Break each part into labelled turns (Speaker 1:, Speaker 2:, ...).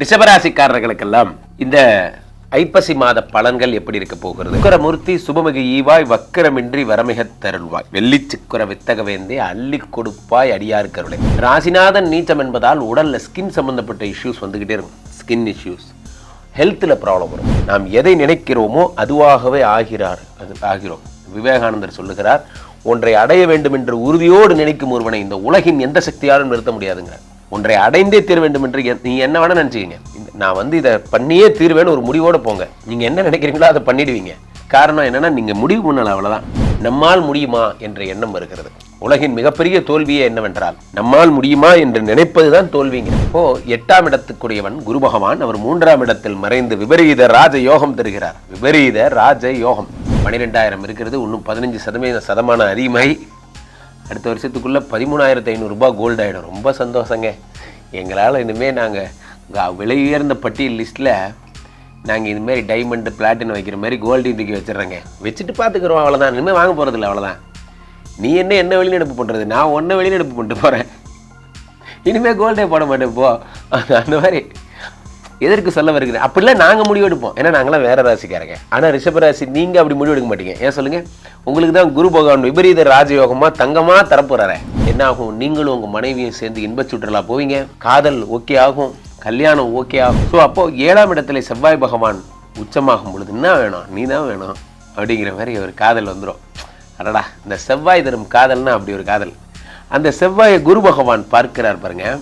Speaker 1: ரிஷபராசிக்காரர்களுக்கெல்லாம் இந்த ஐப்பசி மாத பலன்கள் எப்படி இருக்க போகிறது? சுக்கரமூர்த்தி சுபமிகு ஈவாய் வக்கரமின்றி வரமிக தருள்வாய். வெள்ளி சுக்கர வித்தகவேந்தே அள்ளி கொடுப்பாய் அடியார் கருளை. ராசிநாதன் நீச்சம் என்பதால் உடல்ல ஸ்கின் சம்பந்தப்பட்ட இஷ்யூஸ் வந்துகிட்டே இருக்கும். ஸ்கின் இஷ்யூஸ் ஹெல்த்தில் ப்ராப்ளம் வரும். நாம் எதை நினைக்கிறோமோ அதுவாகவே ஆகிறார். அது ஆகிறோம். விவேகானந்தர் சொல்லுகிறார் ஒன்றை அடைய வேண்டும் என்று உறுதியோடு நினைக்கும் ஒருவனை இந்த உலகின் எந்த சக்தியாலும் நிறுத்த முடியாதுங்க ஒன்றை அடைந்தே தீர வேண்டும் என்று எ- நீ என்ன வேணால் நினச்சிக்கிங்க. நான் வந்து இதை பண்ணியே தீர்வேன்னு ஒரு முடிவோடு போங்க. நீங்கள் என்ன நினைக்கிறீங்களோ அதை பண்ணிடுவீங்க. காரணம் என்னென்னா நீங்கள் முடிவு பண்ணலாம் அவ்வளோதான் நம்மால் முடியுமா என்ற எண்ணம் வருகிறது. உலகின் மிகப்பெரிய தோல்வியே என்னவென்றால் நம்மால் முடியுமா என்று நினைப்பதுதான் தோல்விங்க. இப்போ எட்டாம் இடத்துக்குரியவன் குரு பகவான் அவர் மூன்றாம் இடத்தில் மறைந்து விபரீத ராஜ யோகம் தருகிறார். விபரீத ராஜ யோகம் பனிரெண்டாயிரம் இருக்கிறது இன்னும் பதினஞ்சு சதவீத சதமான அதிகமாகி அடுத்த வருஷத்துக்குள்ளே பதிமூணாயிரத்து ஐநூறுரூபா கோல்டு ஆகிடும் ரொம்ப சந்தோஷங்க. எங்களால் இனிமேல் நாங்கள் விலை உயர்ந்த பட்டியல் லிஸ்ட்டில் நாங்கள் இதுமாரி டைமண்டு பிளாட்டின் வைக்கிற மாதிரி கோல்டு தூக்கி வச்சிடுறோங்க. வச்சுட்டு பார்த்துக்குறோம் அவ்வளோதான் இனிமேல் வாங்க போகிறதில்ல அவ்வளோதான் நீ என்ன என்ன வெளிநடப்பு பண்ணுறது நான் ஒன்றை வெளிநடப்பு பண்ணிட்டு போகிறேன் இனிமேல் கோல்டே போட மாட்டேன் போ. அந்த மாதிரி எதற்கு சொல்ல வருகிறது அப்படிலாம் நாங்கள் முடிவெடுப்போம். ஏன்னா நாங்களாம் வேற ராசிக்காரங்க. ஆனால் ரிஷபராசி நீங்கள் அப்படி முடிவெடுக்க மாட்டீங்க. ஏன் சொல்லுங்கள் உங்களுக்கு தான் குரு பகவான் விபரீத ராஜயோகமாக தங்கமாக தரப்புறாரு. என்ன ஆகும்? நீங்களும் உங்கள் மனைவியும் சேர்ந்து இன்பச் சுற்றுலா போவீங்க. காதல் ஓகே ஆகும். கல்யாணம் ஓகே ஆகும். ஸோ அப்போது ஏழாம் இடத்துல செவ்வாய் பகவான் உச்சமாகும் பொழுது என்ன வேணும்? நீ தான் வேணும். அப்படிங்கிற மாதிரி ஒரு காதல் வந்துடும் அடடா இந்த செவ்வாய் தரும் காதல்னா அப்படி ஒரு காதல். அந்த செவ்வாயை குரு பகவான் பார்க்கிறார் பாருங்கள்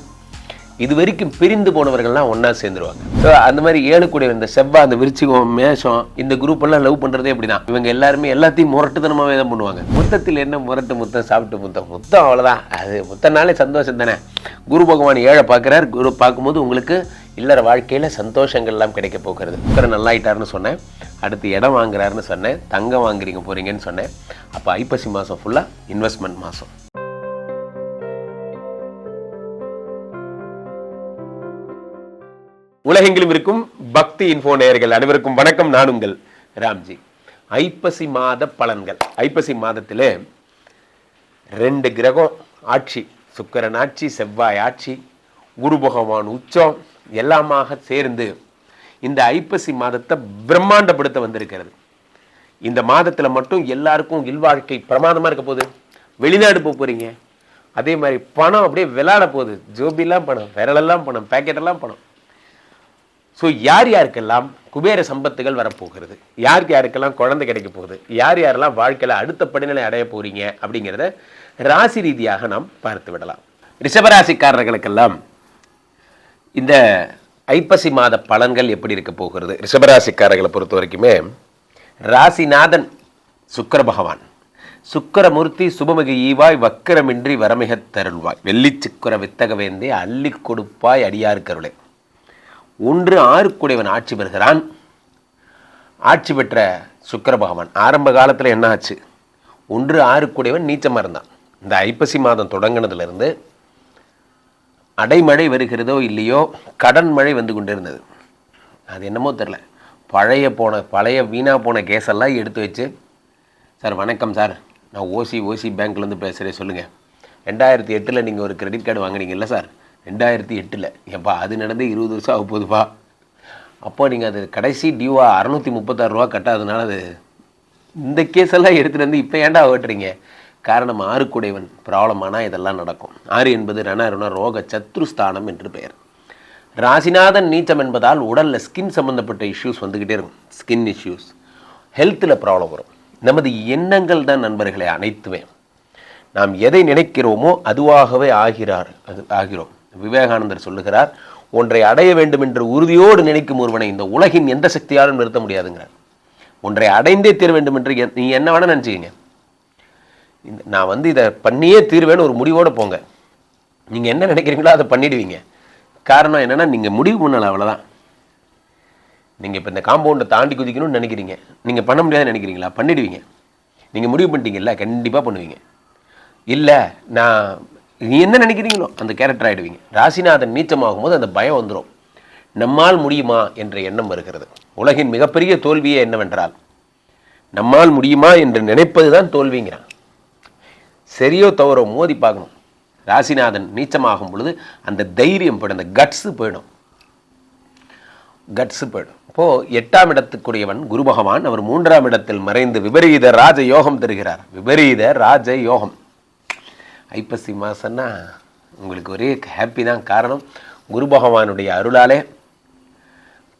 Speaker 1: இது வரைக்கும் பிரிந்து போனவர்கள்லாம் ஒன்றா சேர்ந்துருவாங்க. ஸோ அந்த மாதிரி ஏழு கூட இந்த செவ்வாய் அந்த விருச்சிகம் மேஷம் இந்த குரூப் எல்லாம் லவ் பண்றதே அப்படிதான் இவங்க எல்லாருமே எல்லாத்தையும் முரட்டுத்தனமாகவே தான் பண்ணுவாங்க. முத்தத்தில் என்ன முரட்டு முத்தம் சாப்பிட்டு முத்தம்? முத்தம் அவ்வளோதான் அது முத்தனாலே சந்தோஷம் தானே. குரு பகவான் ஏழை பார்க்குறார். குரு பார்க்கும்போது உங்களுக்கு இல்லற வாழ்க்கையில் சந்தோஷங்கள் எல்லாம் கிடைக்க போகிறது. நல்லா நல்லாயிட்டாருன்னு சொன்னேன். அடுத்து இடம் வாங்குறாருன்னு சொன்னேன். தங்கம் வாங்குறீங்க போகிறீங்கன்னு சொன்னேன். அப்போ ஐப்பசி மாதம் ஃபுல்லாக இன்வெஸ்ட்மெண்ட் மாதம் உலகெங்கிலும் இருக்கும் பக்தி இன்ஃபோ நேயர்கள் அனைவருக்கும் வணக்கம். நான் உங்கள் ராம்ஜி. ஐப்பசி மாத பலன்கள். ஐப்பசி மாதத்தில் ரெண்டு கிரகம் ஆட்சி. சுக்கரன் ஆட்சி செவ்வாய் ஆட்சி குரு பகவான் உச்சம் எல்லாமாக சேர்ந்து இந்த ஐப்பசி மாதத்தை பிரம்மாண்டப்படுத்த வந்திருக்கிறது. இந்த மாதத்துல மட்டும் எல்லாருக்கும் இல்வாழ்க்கை பிரமாதமா இருக்க போகுது. வெளிநாடு போக போறீங்க. அதே மாதிரி பணம் அப்படியே விளையாட போகுது. ஜோபிலாம் பணம் விரலெல்லாம் பணம் பேக்கெட்டெல்லாம் பணம். ஸோ யார் யாருக்கெல்லாம் குபேர சம்பத்துகள் வரப்போகிறது? யாருக்கு யாருக்கெல்லாம் குழந்தை கிடைக்க போகுது? யார் யாரெல்லாம் வாழ்க்கையில் அடுத்த படிநிலை அடைய போகிறீங்க அப்படிங்கிறத ராசி ரீதியாக நாம் பார்த்து விடலாம். ரிஷபராசிக்காரர்களுக்கெல்லாம் இந்த ஐப்பசி மாத பலன்கள் எப்படி இருக்க போகிறது? ரிஷபராசிக்காரர்களை பொறுத்த வரைக்குமே ராசிநாதன் சுக்கர பகவான். சுக்கரமூர்த்தி சுபமிகு ஈவாய் வக்கரமின்றி வரமிக தருள்வாய். வெள்ளி சுக்கர வித்தகவேந்தே அள்ளி கொடுப்பாய் அடியார் கருளை. ஒன்று ஆறுக்குடையவன் ஆட்சி பெறுகிறான். ஆட்சி பெற்ற சுக்கர பகவான் ஆரம்ப காலத்தில் என்ன ஆச்சு? ஒன்று ஆறுக்குடையவன் நீச்சமாக இருந்தான். இந்த ஐப்பசி மாதம் தொடங்கினதுலேருந்து அடைமழை வருகிறதோ இல்லையோ கடன் மழை வந்து கொண்டிருந்தது. அது என்னமோ தெரில பழைய போன பழைய வீணாக போன கேஸெல்லாம் எடுத்து வச்சு சார் வணக்கம் சார். நான் ஓசி ஓசி பேங்க்லேருந்து பேசுகிறேன் சொல்லுங்கள் ரெண்டாயிரத்தி எட்டில் நீங்கள் ஒரு கிரெடிட் கார்டு வாங்கினீங்கல்ல சார். ரெண்டாயிரத்தி எட்டில். ஏப்பா அது நடந்து இருபது வருஷம் ஆக போதுப்பா அப்போ நீங்கள் அது கடைசி டியூவாக அறநூற்றி முப்பத்தாறு ரூபா கட்டாதனால அது இந்த கேஸ் எல்லாம் எடுத்துகிட்டு வந்து இப்போ ஏன்டா ஓட்டுறீங்க? காரணம் ஆறுக்குடையவன் ப்ராப்ளம் ஆனால் இதெல்லாம் நடக்கும். ஆறு என்பது ரணருண ரோக சத்ருஸ்தானம் என்று பெயர். ராசிநாதன் நீச்சம் என்பதால் உடலில் ஸ்கின் சம்மந்தப்பட்ட இஷ்யூஸ் வந்துக்கிட்டே இருக்கும். ஸ்கின் இஷ்யூஸ் ஹெல்த்தில் ப்ராப்ளம் வரும். நமது எண்ணங்கள் தான் நண்பர்களை அனைத்துமே. நாம் எதை நினைக்கிறோமோ அதுவாகவே ஆகிறார் அது ஆகிறோம். விவேகானந்தர் சொல்லுகிறார் ஒன்றை அடைய வேண்டும் என்று உறுதியோடு நினைக்கும் ஒருவனை இந்த உலகின் எந்த சக்தியாலும் நிறுத்த முடியாதுங்கிறார். ஒன்றை அடைந்தே தீர வேண்டும் என்று நீ என்ன வேணா நினச்சிக்கிங்க. இந்த நான் வந்து இதை பண்ணியே தீர்வேன்னு ஒரு முடிவோடு போங்க. நீங்கள் என்ன நினைக்கிறீங்களோ அதை பண்ணிடுவீங்க. காரணம் என்னன்னா நீங்கள் முடிவு பண்ணலாம் அவ்வளோதான் நீங்கள் இப்போ இந்த காம்பவுண்டை தாண்டி குதிக்கணும்னு நினைக்கிறீங்க. நீங்கள் பண்ண முடியாதுன்னு நினைக்கிறீங்களா? பண்ணிடுவீங்க. நீங்கள் முடிவு பண்ணிட்டீங்கல்ல கண்டிப்பாக பண்ணுவீங்க. இல்லை நான் நீ என்ன நினைக்கிறீங்களோ அந்த கேரக்டர் ஆகிடுவீங்க ராசிநாதன் நீச்சமாகும் போது அந்த பயம் வந்துடும் நம்மால் முடியுமா என்ற எண்ணம் வருகிறது. உலகின் மிகப்பெரிய தோல்வியே என்னவென்றால் நம்மால் முடியுமா என்று நினைப்பது தான் தோல்விங்கிறான். சரியோ தவறோ மோதி பார்க்கணும். ராசிநாதன் நீச்சமாகும் பொழுது அந்த தைரியம் போயிடும் அந்த கட்ஸு போயிடும். கட்ஸு போயிடும். இப்போது எட்டாம் இடத்துக்குரியவன் குரு பகவான் அவர் மூன்றாம் இடத்தில் மறைந்து விபரீத ராஜ யோகம் தருகிறார். விபரீத ராஜ யோகம் ஐப்பசி மாசம்னா உங்களுக்கு ஒரே ஹாப்பி தான் காரணம். குரு பகவானுடைய அருளாலே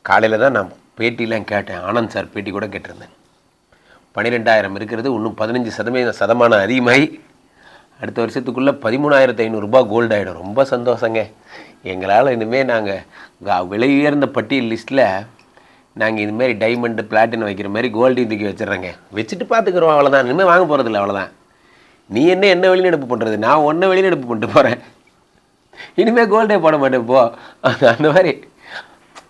Speaker 1: காலையில் தான் நான் பேட்டிலாம் கேட்டேன். ஆனந்த் சார் பேட்டி கூட கேட்டிருந்தேன். பன்னிரெண்டாயிரம் இருக்கிறது இன்னும் பதினஞ்சு சதவீத சதமானம் அதிகமாகி அடுத்த வருஷத்துக்குள்ளே பதிமூணாயிரத்து ஐநூறுரூபா கோல்டு ஆகிடும் ரொம்ப சந்தோஷங்க. எங்களால் இனிமேல் நாங்கள் விலை உயர்ந்த பட்டியல் லிஸ்ட்டில் நாங்கள் இதுமாரி டைமண்டு பிளாட்டின் வைக்கிற மாதிரி கோல்டையும் தூக்கி வச்சிடுறேங்க. வச்சுட்டு பார்த்துக்குறோம். அவ்வளோதான் இனிமேல் வாங்க போகிறதில்ல அவ்வளோதான் நீ என்ன என்ன வெளிநடப்பு பண்ணுறது நான் ஒன்றை வெளிநடப்பு பண்ணிட்டு போகிறேன் இனிமேல் கோல்டே போட மாட்டேன் போ. அந்த மாதிரி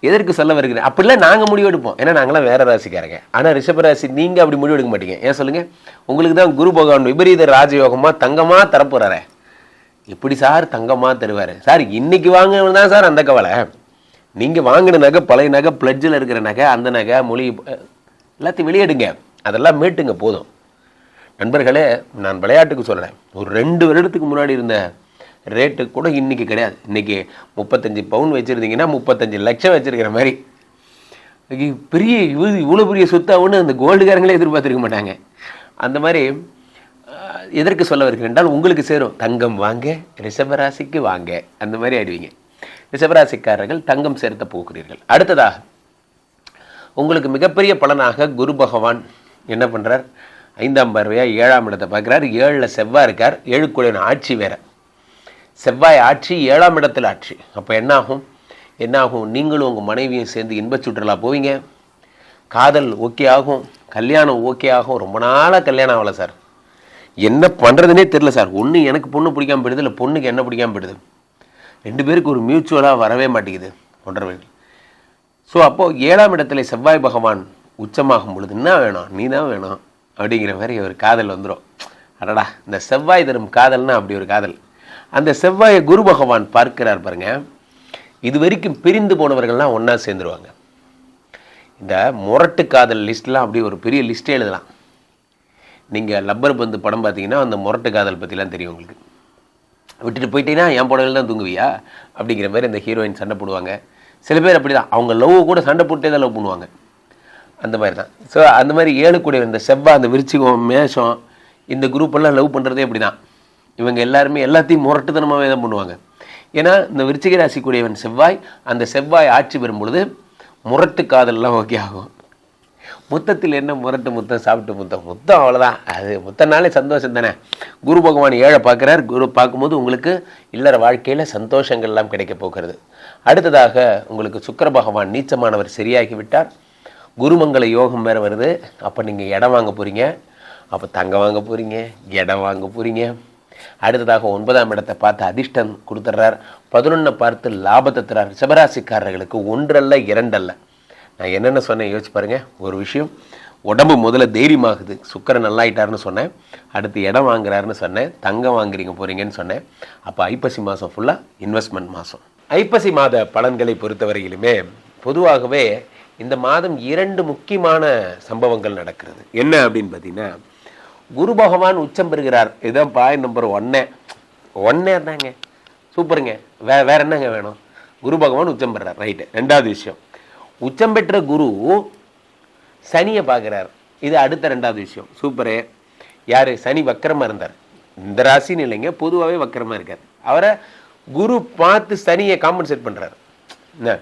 Speaker 1: எதற்கு சொல்ல வருகிறேன்? அப்படிலாம் நாங்கள் முடிவு எடுப்போம். ஏன்னா நாங்களாம் வேறு ராசிக்காரங்க. ஆனால் ரிஷபராசி நீங்கள் அப்படி முடிவு எடுக்க மாட்டீங்க. ஏன் சொல்லுங்கள் உங்களுக்கு தான் குரு பகவான் விபரீத ராஜயோகமாக தங்கமாக தரப்போகிறாரே எப்படி சார் தங்கமாக தருவார். சார் இன்னைக்கு வாங்கினது தான் சார் அந்த கவலை. நீங்கள் வாங்கின நகை பழைய நகை பிளட்ஜில் இருக்கிற நகை அந்த நகை மொழி எல்லாத்தையும் வெளியெடுங்க. அதெல்லாம் மீட்டுங்க போதும். நண்பர்களே நான் விளையாட்டுக்கு சொல்கிறேன் ஒரு ரெண்டு வருடத்துக்கு முன்னாடி இருந்த ரேட்டு கூட இன்றைக்கி கிடையாது. இன்றைக்கி முப்பத்தஞ்சு பவுன் வச்சுருந்தீங்கன்னா முப்பத்தஞ்சு லட்சம் வச்சுருக்கிற மாதிரி. பெரிய இது இவ்வளோ பெரிய சொத்தாகுன்னு அந்த கோல்டுகாரங்களே எதிர்பார்த்துருக்க மாட்டாங்க. அந்த மாதிரி எதற்கு சொல்ல வருகிறேன் என்றால் உங்களுக்கு சேரும். தங்கம் வாங்க ரிஷபராசிக்கு வாங்க. அந்த மாதிரி ஆயிடுவீங்க. ரிஷபராசிக்காரர்கள் தங்கம் சேர்த்த போகிறீர்கள். அடுத்ததாக உங்களுக்கு மிகப்பெரிய பலனாக குரு பகவான் என்ன பண்ணுறார் ஐந்தாம் பார்வையாக ஏழாம் இடத்தை பார்க்குறார். ஏழில் செவ்வாய் இருக்கார். ஏழுக்குடைய ஆட்சி வேற. செவ்வாய் ஆட்சி ஏழாம் இடத்தில் ஆட்சி. அப்போ என்னாகும்? என்னாகும்? என்ன ஆகும் நீங்களும் உங்கள் மனைவியும் சேர்ந்து இன்பச் சுற்றுலா போவீங்க. காதல் ஓகே ஆகும். கல்யாணம் ஓகே ஆகும். ரொம்ப நாளாக கல்யாணம் ஆகலை சார். என்ன பண்ணுறதுனே தெரில சார். ஒன்று எனக்கு பொண்ணு பிடிக்காம போயிடுது இல்லை பொண்ணுக்கு என்ன பிடிக்காம போயிடுது. ரெண்டு பேருக்கு ஒரு மியூச்சுவலாக வரவே மாட்டேங்குது. போன்றவர்கள் ஸோ அப்போது ஏழாம் இடத்துல செவ்வாய் பகவான் உச்சமாகும் பொழுது என்ன வேணும்? நீ தான் வேணும். அப்படிங்கிற மாதிரி ஒரு காதல் வந்துடும் அடடா இந்த செவ்வாய் தரும் காதல்னா அப்படி ஒரு காதல். அந்த செவ்வாயை குரு பகவான் பார்க்கிறார் பாருங்க. இது வரைக்கும் பிரிந்து போனவர்கள்லாம் ஒன்றா சேர்ந்துருவாங்க. இந்த முரட்டு காதல் லிஸ்ட்லாம் அப்படி ஒரு பெரிய லிஸ்ட்டே எழுதலாம். நீங்கள் லப்பர் பந்து படம் பார்த்தீங்கன்னா அந்த முரட்டு காதல் பற்றிலாம் தெரியும் உங்களுக்கு. விட்டுட்டு போயிட்டீங்கன்னா என் புடவையில் தான் தூங்குவியா? அப்படிங்கிற மாதிரி அந்த ஹீரோயின் சண்டை போடுவாங்க. சில பேர் அப்படி தான் அவங்க லவ் கூட சண்டை போட்டே தான் லவ் பண்ணுவாங்க. அந்த மாதிரி தான். ஸோ அந்த மாதிரி ஏழு கூட இந்த செவ்வாய் அந்த விருச்சிகம் மேஷம் இந்த குரூப்பெல்லாம் லவ் பண்ணுறதே அப்படி தான் இவங்க எல்லாருமே எல்லாத்தையும் முரட்டுத்தனமாகவே தான் பண்ணுவாங்க. ஏன்னா இந்த விருச்சிக ராசி கூடியவன் செவ்வாய் அந்த செவ்வாய் ஆட்சி பெறும் பொழுது முரட்டு காதல்லாம் ஓகே ஆகும். முத்தத்தில் என்ன முரட்டு முத்தம் சாப்பிட்டு முத்தம்? முத்தம் அவ்வளோதான் அது முத்தனாலே சந்தோஷம் தானே. குரு பகவான் ஏழை பார்க்குறார். குரு பார்க்கும்போது உங்களுக்கு இல்லற வாழ்க்கையில் சந்தோஷங்கள் எல்லாம் கிடைக்க போகிறது. அடுத்ததாக உங்களுக்கு சுக்கர பகவான் நீச்சமானவர் சரியாகி விட்டார் குருமங்கள யோகம் வேறு வருது. அப்போ நீங்கள் இடம் வாங்க போகிறீங்க அப்போ தங்கம் வாங்க போகிறீங்க இடம் வாங்க போகிறீங்க அடுத்ததாக ஒன்பதாம் இடத்தை பார்த்து அதிர்ஷ்டம் கொடுத்துட்றார் பதினொன்றை பார்த்து லாபத்தை தர்றார். சிவராசிக்காரர்களுக்கு ஒன்றல்ல இரண்டல்ல. நான் என்னென்ன சொன்னேன்? யோசிச்சு பாருங்கள் ஒரு விஷயம் உடம்பு முதல்ல தைரியமாகுது. சுக்கரன் நல்லாயிட்டாருன்னு சொன்னேன். அடுத்து இடம் வாங்குறாருன்னு சொன்னேன். தங்கம் வாங்குறீங்க போகிறீங்கன்னு சொன்னேன். அப்போ ஐப்பசி மாதம் ஃபுல்லாக இன்வெஸ்ட்மெண்ட் மாதம் ஐப்பசி மாத பலன்களை பொறுத்தவரையிலுமே பொதுவாகவே இந்த மாதம் இரண்டு முக்கியமான சம்பவங்கள் நடக்கிறது. என்ன அப்படின்னு பார்த்தீங்கன்னா குரு பகவான் உச்சம் பெறுகிறார். இதுதான் பாயிண்ட் நம்பர் ஒன்னே. ஒன்னே தாங்க சூப்பருங்க. வே வேற என்னங்க வேணும்? குரு பகவான் உச்சம் பெறார் ரைட்டு ரெண்டாவது விஷயம். உச்சம் பெற்ற குரு சனியை பார்க்குறார். இது அடுத்த ரெண்டாவது விஷயம். சூப்பரு. யார்? சனி வக்கரமாக இருந்தார். இந்த ராசின்னு இல்லைங்க. பொதுவாகவே வக்கரமாக இருக்கார். அவரை குரு பார்த்து சனியை காம்பன்சேட் பண்ணுறாரு என்ன?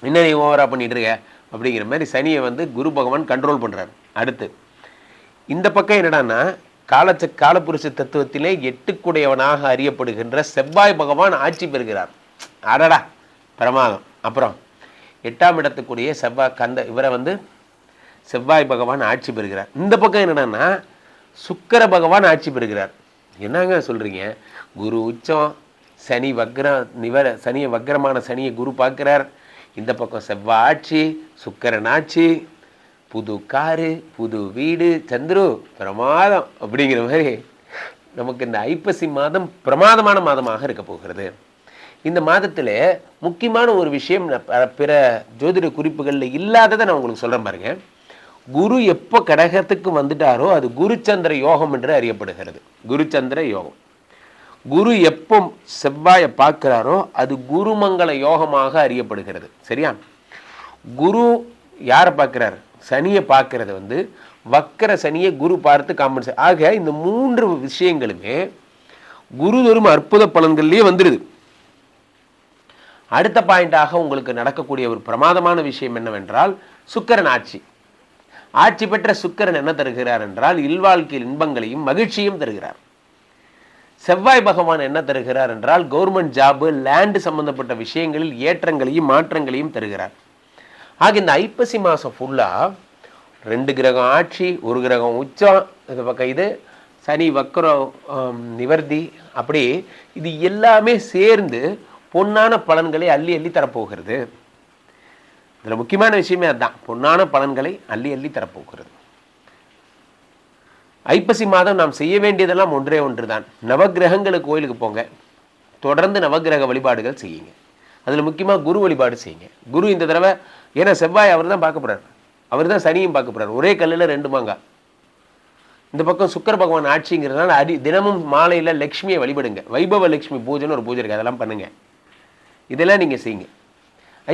Speaker 1: என்ன நீ ஓவராக பண்ணிகிட்டு இருக்க? அப்படிங்கிற மாதிரி சனியை வந்து குரு பகவான் கண்ட்ரோல் பண்ணுறாரு அடுத்து இந்த பக்கம் என்னடான்னா காலச்ச காலப்புருஷ தத்துவத்திலே எட்டுக்குடையவனாக அறியப்படுகின்ற செவ்வாய் பகவான் ஆட்சி பெறுகிறார். அடடா பிரமாதம். அப்புறம் எட்டாம் இடத்துக்குரிய செவ்வாய் கந்த இவரை வந்து செவ்வாய் பகவான் ஆட்சி பெறுகிறார். இந்த பக்கம் என்னடான்னா சுக்கர பகவான் ஆட்சி பெறுகிறார். என்னங்க சொல்கிறீங்க குரு உச்சம் சனி வக்ர நிவர சனியை வக்ரமான சனியை குரு பார்க்குறார். இந்த பக்கம் செவ்வாய் ஆட்சி ஆட்சி புது காரு புது வீடு சந்துரு பிரமாதம் அப்படிங்கிற மாதிரி நமக்கு இந்த ஐப்பசி மாதம் பிரமாதமான மாதமாக இருக்க போகிறது. இந்த மாதத்தில் முக்கியமான ஒரு விஷயம் ப- பிற ஜோதிட குறிப்புகளில் இல்லாததை நான் உங்களுக்கு சொல்கிறேன் பாருங்க. குரு எப்போ கடகத்துக்கு வந்துட்டாரோ அது குருச்சந்திர யோகம் என்று அறியப்படுகிறது. குருச்சந்திர யோகம். குரு எப்போ செவ்வாயை பார்க்குறாரோ அது குருமங்கள யோகமாக அறியப்படுகிறது. சரியா? குரு யாரை பார்க்குறார்? சனியை பார்க்கறது வந்து வக்கர சனியை குரு பார்த்து காம்பன்சேட் ஆக இந்த மூன்று விஷயங்களுமே குரு தரும் அற்புத பலன்கள்லேயே வந்துடுது அடுத்த பாயிண்டாக உங்களுக்கு நடக்கக்கூடிய ஒரு பிரமாதமான விஷயம் என்னவென்றால் சுக்கரன் ஆட்சி. ஆட்சி பெற்ற சுக்கரன் என்ன தருகிறார் என்றால் இல்வாழ்க்கையில் இன்பங்களையும் மகிழ்ச்சியும் தருகிறார். செவ்வாய் பகவான் என்ன தருகிறார் என்றால் கவர்மெண்ட் ஜாபு லேண்டு சம்பந்தப்பட்ட விஷயங்களில் ஏற்றங்களையும் மாற்றங்களையும் தருகிறார். ஆக இந்த ஐப்பசி மாதம் ஃபுல்லாக ரெண்டு கிரகம் ஆட்சி ஒரு கிரகம் உச்சம் இது பக்கம் இது சனி வக்கரம் நிவர்த்தி அப்படி இது எல்லாமே சேர்ந்து பொன்னான பலன்களை அள்ளி அள்ளி தரப்போகிறது. இதில் முக்கியமான விஷயமே அதுதான் பொன்னான பலன்களை அள்ளி அள்ளி தரப்போகிறது. ஐப்பசி மாதம் நாம் செய்ய வேண்டியதெல்லாம் ஒன்றே ஒன்று தான் நவகிரகங்களுக்கு கோயிலுக்கு போங்க. தொடர்ந்து நவக்கிரக வழிபாடுகள் செய்யுங்க. அதில் முக்கியமாக குரு வழிபாடு செய்யுங்க. குரு இந்த தடவை ஏன்னா செவ்வாய் அவர் தான் பார்க்க போகிறார் அவர் தான் சனியும் பார்க்க போகிறார் ஒரே கல்லில் ரெண்டு மாங்காய் இந்த பக்கம் சுக்கர பகவான் ஆட்சிங்கிறதுனால அடி தினமும் மாலையில் லக்ஷ்மியை வழிபடுங்க. வைபவ லக்ஷ்மி பூஜைன்னு ஒரு பூஜை இருக்குது அதெல்லாம் பண்ணுங்கள் இதெல்லாம் நீங்கள் செய்யுங்க.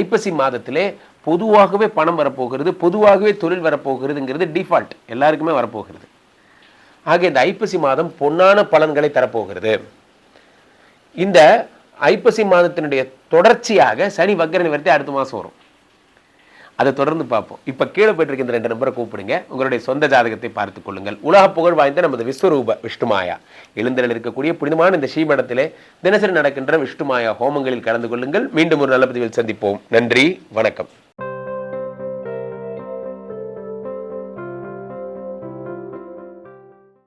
Speaker 1: ஐப்பசி மாதத்திலே பொதுவாகவே பணம் வரப்போகிறது பொதுவாகவே தொழில் வரப்போகிறதுங்கிறது டிஃபால்ட் எல்லாருக்குமே வரப்போகிறது. ஆக இந்த ஐப்பசி மாதம் பொன்னான பலன்களை தரப்போகிறது. இந்த ஐப்பசி மாதத்தினுடைய தொடர்ச்சியாக சனி வக்கர நிவர்த்தி அடுத்த மாதம் வரும். அதை தொடர்ந்து பார்ப்போம். இப்போ கீழே போயிட்டு இந்த ரெண்டு நம்பரை கூப்பிடுங்க. உங்களுடைய சொந்த ஜாதகத்தை பார்த்துக் கொள்ளுங்கள். உலக புகழ் வாய்ந்த நமது விஸ்வரூப விஷ்ணுமாயா. எழுந்தரில் இருக்கக்கூடிய புனிதமான இந்த ஸ்ரீமடத்திலே தினசரி நடக்கின்ற விஷ்ணுமாயா ஹோமங்களில் கலந்து கொள்ளுங்கள். மீண்டும் ஒரு நல்ல பதிவில் சந்திப்போம். நன்றி. வணக்கம்.